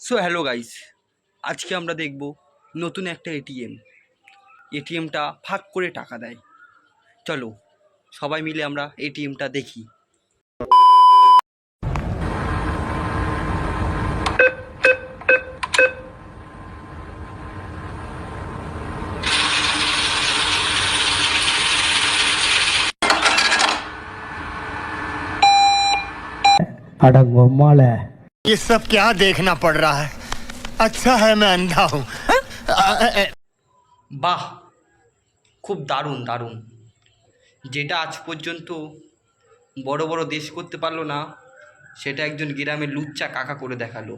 So hello guys আজকে আমরা দেখব নতুন একটা এটিএম এটিএমটা ফাঁক করে টাকা দেয় চলো সবাই মিলে আমরা এটিএমটা দেখি அட பொம்மால ये सब क्या देखना पड़ रहा है अच्छा है मैं अंधा हूँ বাহ খুব দারুণ দারুণ যেটা আজ পর্যন্ত বড় বড় দেশ করতে পারলো না সেটা একজন গ্রামের লুচ্চা কাকা করে দেখালো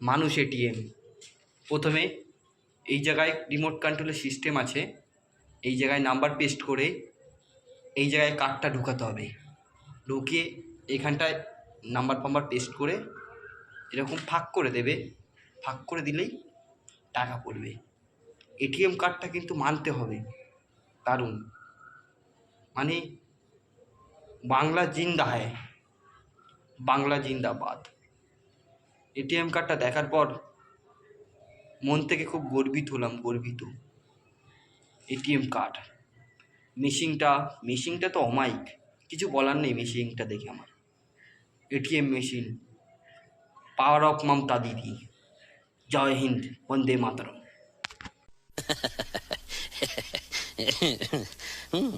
মানুষ এটিএম প্রথমে এই জায়গায় রিমোট কন্ট্রোলের সিস্টেম আছে এই জায়গায় নাম্বার পেস্ট করে এই জায়গায় কার্ডটা ঢুকাতে হবে ঢুকিয়ে এখানটায় নাম্বার ফাম্বার পেস্ট করে এরকম ফাঁক করে দেবে, ফাঁক করে দিলেই টাকা পড়বে। এটিএম কার্ডটা কিন্তু মানতে হবে। দারুণ। মানে বাংলা জিন্দা হ্যায় বাংলা জিন্দাবাদ। এটিএম কার্ডটা দেখার পর মন থেকে খুব গর্বিত হলাম, গর্বিত। ATM card. মেশিনটা মেশিনটা তো অমাইক কিছু বলার নেই মেশিনটা দেখে আমার। ATM machine. Power off Mamata Didi. Jai Hind Vande Mataram. हम्म।